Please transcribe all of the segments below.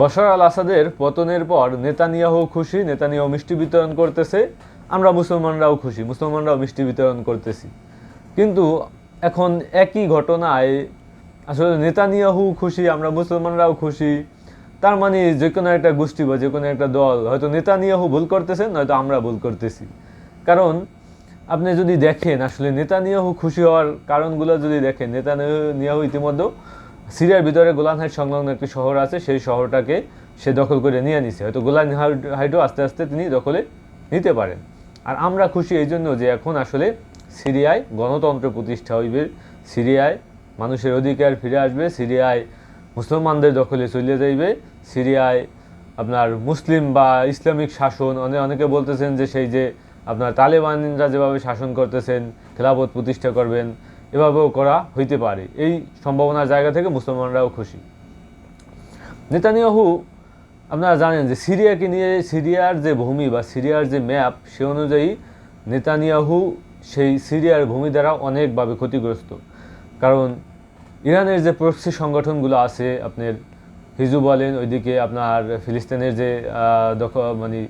বশর আল আসাদের পতনের পর নেতানিয়াহু খুশি, নেতানিয়াহু মিষ্টি বিতরণ করতেছে, আমরা মুসলমানরাও খুশি, মুসলমানরাও মিষ্টি বিতরণ করতেছি। কিন্তু এখন একই ঘটনায় আসলে নেতানিয়াহু খুশি, আমরা মুসলমানরাও খুশি, তার মানে যে কোনো একটা গোষ্ঠী বা যে কোনো একটা দল হয়তো নেতানিয়াহু ভুল করতেছেন, নয়তো আমরা ভুল করতেছি। কারণ আপনি যদি দেখেন, আসলে নেতানিয়াহু খুশি হওয়ার কারণগুলো যদি দেখেন, নেতানিয়াহু ইতিমধ্যে সিরিয়ার ভিতরে গোলান হাইট সংলগ্ন একটি শহর আছে, সেই শহরটাকে সে দখল করে নিয়ে নিছে। হয়তো গোলান হাইটও আস্তে আস্তে তিনি দখলে নিতে পারেন। আর আমরা খুশি এই জন্য যে এখন আসলে সিরিয়ায় গণতন্ত্র প্রতিষ্ঠা হইবে। সিরিয়ায় মানুষের অধিকার ফিরে আসবে, সিরিয়ায় মুসলমানদের দখলে চলে যাইবে। সিরিয়ায় আপনার মুসলিম বা ইসলামিক শাসন অনেক অনেকে বলতেছেন যে সেই যে আপনার তালেবানরা যেভাবে শাসন করতেছেন, খেলাফত প্রতিষ্ঠা করবেন এভাবেও করা হইতে পারে। এই সম্ভাবনার জায়গা থেকে মুসলমানরাও খুশি। নেতানিয়াহু, আপনারা জানেন যে সিরিয়াকে নিয়ে সিরিয়ার যে ভূমি বা সিরিয়ার যে ম্যাপ, সে অনুযায়ী নেতানিয়াহু সেই সিরিয়ার ভূমি দ্বারা অনেকভাবে ক্ষতিগ্রস্ত। কারণ ইরানের যে প্রক্সি সংগঠনগুলো আছে, আপনার হিজু বলেন, ওইদিকে আপনার ফিলিস্তিনের যে মানে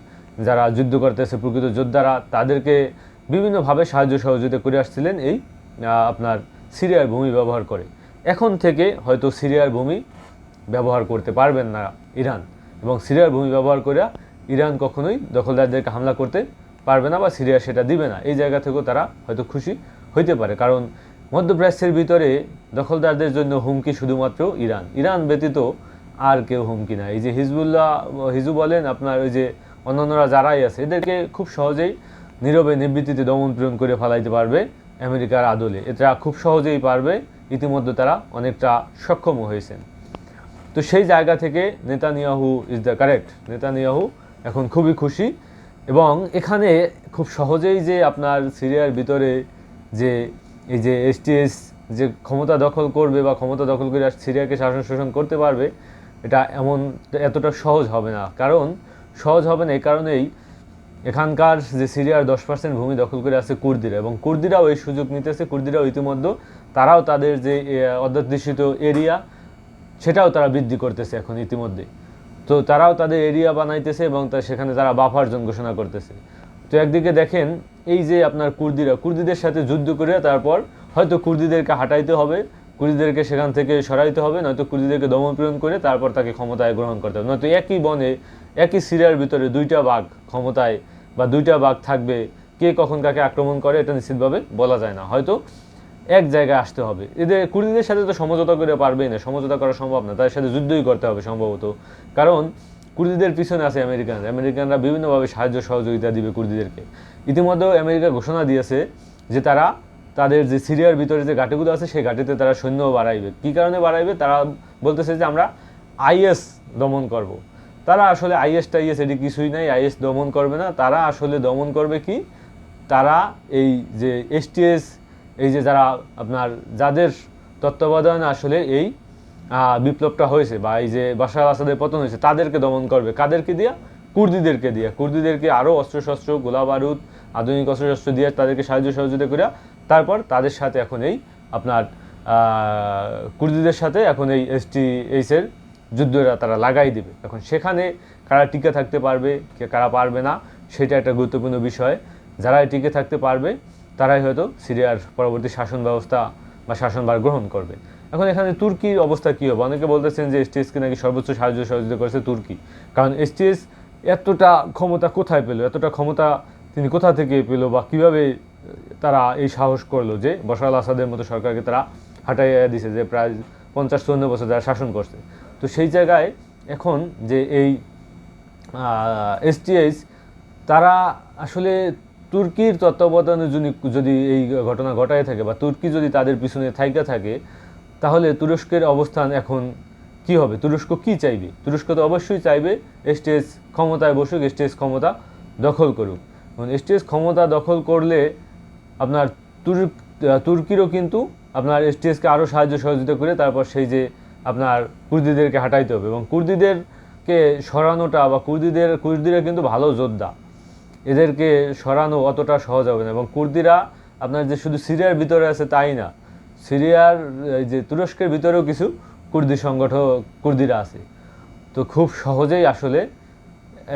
যারা যুদ্ধ করতেছে প্রকৃত যোদ্ধারা, তাদেরকে বিভিন্নভাবে সাহায্য সহযোগিতা করে আসছিলেন এই আপনার সিরিয়ার ভূমি ব্যবহার করে। এখন থেকে হয়তো সিরিয়ার ভূমি ব্যবহার করতে পারবেন না ইরান এবং সিরিয়ার ভূমি ব্যবহার করে ইরান কখনোই দখলদারদেরকে হামলা করতে পারবে না বা সিরিয়া সেটা দিবে না। এই জায়গা থেকেও তারা হয়তো খুশি হইতে পারে। কারণ মধ্যপ্রাচ্যের ভিতরে দখলদারদের জন্য হুমকি শুধুমাত্র ইরান। ইরান ব্যতীত আর কেউ হুমকি না এই যে হিজবুল্লাহ, হিজু বলেন, আপনার ওই যে অন্যান্যরা যারাই আছে, এদেরকে খুব সহজেই নীরবে নিবৃত্তিতে দমন পীড়ন করে ফেলাইতে পারবে। আমেরিকার আদলে। এটা খুব সহজেই পারবে। ইতিমধ্যে তারা অনেকটা সক্ষম হয়েছেন। তো সেই জায়গা থেকে Netanyahu is the correct Netanyahu এখন খুবই খুশি। এবং এখানে খুব সহজেই যে আপনার সিরিয়ার ভিতরে যে এই যে এসটিএস যে ক্ষমতা দখল করবে বা ক্ষমতা দখল করে সিরিয়াকে শাসন শোষণ করতে পারবে, এটা এমন এতটা সহজ হবে না। কারণ সহজ হবে না এই কারণেই এখানকার যে সিরিয়ার দশ পার্সেন্ট ভূমি দখল করে আছে কুর্দিরা এবং কুর্দিরাও এই সুযোগ নিতেছে, কুর্দিরাও ইতিমধ্যে তারাও তাদের যে অধ্যাদেশিত এরিয়া, সেটাও তারা বৃদ্ধি করতেছে এখন ইতিমধ্যে। তো তারাও তাদের এরিয়া বানাইতেছে এবং তা সেখানে তারা বাফার জোন ঘোষণা করতেছে। তো একদিকে দেখেন, এই যে আপনার কুর্দিরা, কুর্দিদের সাথে যুদ্ধ করে তারপর হয়তো কুর্দিদেরকে হাঁটাইতে হবে কুর্দিদেরকে সেখান থেকে সরাইতে হবে, নয়তো কুর্দিদেরকে দমনপীড়ন করে তারপর তাকে ক্ষমতায় গ্রহণ করতে হবে। নয়তো একই বনে, একই সিরিয়ার ভিতরে দুইটা বাঘ ক্ষমতায় বা দুইটা বাঘ থাকবে, কে কখন কাকে আক্রমণ করে এটা নিশ্চিতভাবে বলা যায় না। হয়তো এক জায়গায় আসতে হবে। এদের কুর্দিদের সাথে তো সমঝোতা করে পারবেই না, সমঝোতা করা সম্ভব না, তাদের সাথে যুদ্ধই করতে হবে সম্ভবত। কারণ কুর্দিদের পিছনে আছে আমেরিকান, আমেরিকানরা বিভিন্নভাবে সাহায্য সহযোগিতা দিবে কুর্দিদেরকে। ইতিমধ্যেও আমেরিকা ঘোষণা দিয়েছে যে তারা তাদের যে সিরিয়ার ভিতরে যে ঘাটিগুলো আছে, সেই ঘাটিতে তারা সৈন্য বাড়াইবে। কী কারণে বাড়াইবে? তারা বলতেছে যে আমরা আইএস দমন করব। তারা আসলে আইএস টাইএস এটি কিছুই নাই, আইএস দমন করবে না। তারা আসলে দমন করবে কি? তারা এই যে এসটিএস এই যে যারা আপনার যাদের তত্ত্বাবধানে আসলে এই বিপ্লবটা হয়েছে বা এই যে বাশার আসাদের পতন হয়েছে, তাদেরকে দমন করবে। কাদেরকে দিয়া? কুর্দিদেরকে দিয়া। কুর্দিদেরকে আরও অস্ত্রশস্ত্র, গোলা বারুদ, আধুনিক অস্ত্রশস্ত্র দিয়ে তাদেরকে সাহায্য সহযোগিতা করে তারপর তাদের সাথে এখন এই আপনার কুর্দিদের সাথে এখন এই এসটি এইসের যুদ্ধটা তারা লাগাই দিবে। এখন সেখানে কারা টিকে থাকতে পারবে, কে কারা পারবে না, সেটা একটা গুরুত্বপূর্ণ বিষয়। যারাই টিকে থাকতে পারবে, তারাই হয়তো সিরিয়ার পরবর্তী শাসন ব্যবস্থা বা শাসনভার গ্রহণ করবে। এখন এখানে তুর্কির অবস্থা কী হবে? অনেকে বলতেছেন যে এসটিএসকে নাকি সর্বোচ্চ সাহায্য সহযোগিতা করেছে তুর্কি। কারণ এসটিএস এতটা ক্ষমতা কোথায় পেল? এতটা ক্ষমতা তিনি কোথা থেকে পেল বা কীভাবে তারা এই সাহস করল যে বশার আল আসাদের মতো সরকারকে তারা হাঁটাইয়া দিছে যে প্রায় পঞ্চাশ চুয়ান্ন বছর যারা শাসন করছে। তো সেই জায়গায় এখন যে এই এসটিএস তারা আসলে তুর্কির তত্ত্বাবধানে যদি যদি এই ঘটনা ঘটায় থাকে বা তুর্কি যদি তাদের পিছনে থাইকা থাকে, তাহলে তুরস্কের অবস্থান এখন কি হবে? তুরস্ক কি চাইবে? তুরস্ক তো অবশ্যই চাইবে এসটিএস ক্ষমতায় বসুক এসটিএস ক্ষমতা দখল করুক। এবং এসটিএস ক্ষমতা দখল করলে আপনার তুর্ক তুর্কিরও কিন্তু আপনার এসটিএসকে আরও সাহায্য সহযোগিতা করে তারপর সেই যে আপনার কুর্দিদেরকে হাঁটাইতে হবে এবং কুর্দিদেরকে সরানোটা বা কুর্দিদের, কুর্দিরা কিন্তু ভালো যোদ্ধা। এদেরকে সরানো অতটা সহজ হবে না এবং কুর্দিরা আপনার যে শুধু সিরিয়ার ভিতরে আছে তাই না, সিরিয়ার, এই যে তুরস্কের ভিতরেও কিছু কুর্দি সংগঠন, কুর্দিরা আছে। তো খুব সহজেই আসলে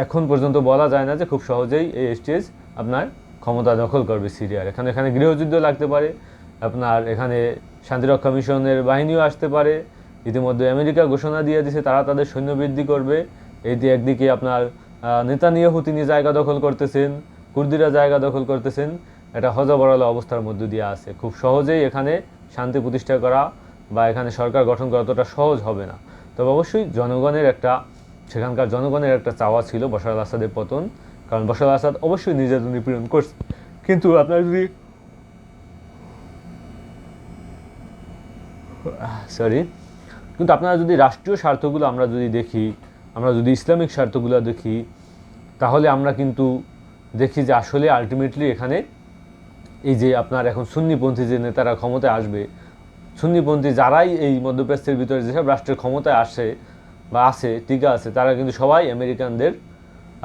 এখন পর্যন্ত বলা যায় না যে খুব সহজেই এই এসটিএস আপনার ক্ষমতা দখল করবে সিরিয়ার। এখানে এখানে গৃহযুদ্ধ লাগতে পারে, আপনার এখানে শান্তিরক্ষা মিশনের বাহিনীও আসতে পারে। ইতিমধ্যে আমেরিকা ঘোষণা দিয়ে দিয়েছে, তারা তাদের সৈন্য বৃদ্ধি করবে। দিয়ে একদিকে আপনার নেতানিয়াহু তিনি জায়গা দখল করতেছেন, কুর্দিরা জায়গা দখল করতেছেন। এটা হজবরল অবস্থার মধ্য দিয়ে আছে। খুব সহজেই এখানে শান্তি প্রতিষ্ঠা করা বা এখানে সরকার গঠন করা অতটা সহজ হবে না। তবে অবশ্যই জনগণের একটা সেখানকার জনগণের একটা চাওয়া ছিল আল আসাদের পতন। কারণ বশার আসাদ অবশ্যই নির্যাতন নিপীড়ন করছে। কিন্তু আপনার যদি সরি কিন্তু আপনারা যদি রাষ্ট্রীয় স্বার্থগুলো আমরা যদি দেখি, আমরা যদি ইসলামিক স্বার্থগুলো দেখি, তাহলে আমরা কিন্তু দেখি যে আসলে আলটিমেটলি এখানে এই যে আপনার এখন সুন্নিপন্থী যে নেতারা ক্ষমতায় আসবে, সুন্নিপন্থী যারাই এই মধ্যপ্রাচ্যের ভিতরে যেসব রাষ্ট্রের ক্ষমতায় আসে বা আছে, টিকে আছে, তারা কিন্তু সবাই আমেরিকানদের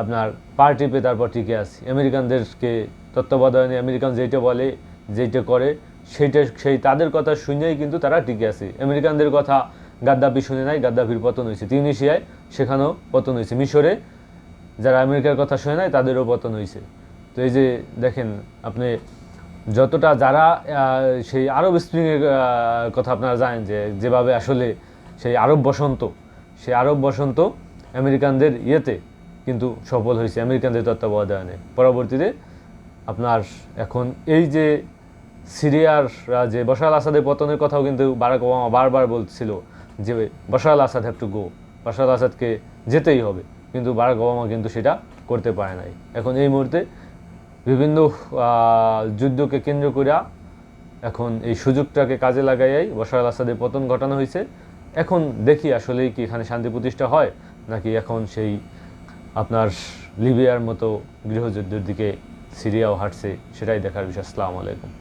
আপনার পার টিপে তারপর টিকে আছে। আমেরিকানদেরকে তত্ত্বাবধানে আমেরিকান যেটা বলে যেটা করে, সেইটা, সেই তাদের কথা শুনেই কিন্তু তারা টিকে আছে। আমেরিকানদের কথা গাদ্দাফি শুনে নাই, গাদ্দাফির পতন হয়েছে। তিউনিশিয়ায় সেখানেও পতন হয়েছে। মিশরে যারা আমেরিকার কথা শুনে নাই, তাদেরও পতন হয়েছে। তো এই যে দেখেন, আপনি যতটা যারা সেই আরব স্প্রিংয়ের কথা আপনারা জানেন যে, যেভাবে আসলে সেই আরব বসন্ত, সেই আরব বসন্ত আমেরিকানদের ইয়েতে কিন্তু সফল হয়েছে আমেরিকানদের তত্ত্বাবধানে। পরবর্তীতে আপনার এখন এই যে সিরিয়ার যে বশার আল আসাদের পতনের কথাও কিন্তু বারাক ওবামা বারবার বলছিল যে Bashar al Assad have to go Bashar al আসাদকে যেতেই হবে। কিন্তু বারাক ওবামা কিন্তু সেটা করতে পারে নাই। এখন এই মুহূর্তে বিভিন্ন যুদ্ধকে কেন্দ্র করে এখন এই সুযোগটাকে কাজে লাগাইয়াই বশার আসাদের পতন ঘটানো হয়েছে। এখন দেখি আসলেই কি এখানে শান্তি প্রতিষ্ঠা হয় নাকি এখন সেই আপনার লিবিয়ার মতো গৃহযুদ্ধের দিকে সিরিয়াও হাঁটছে সেটাই দেখার বিষয়। আসসালামু আলাইকুম।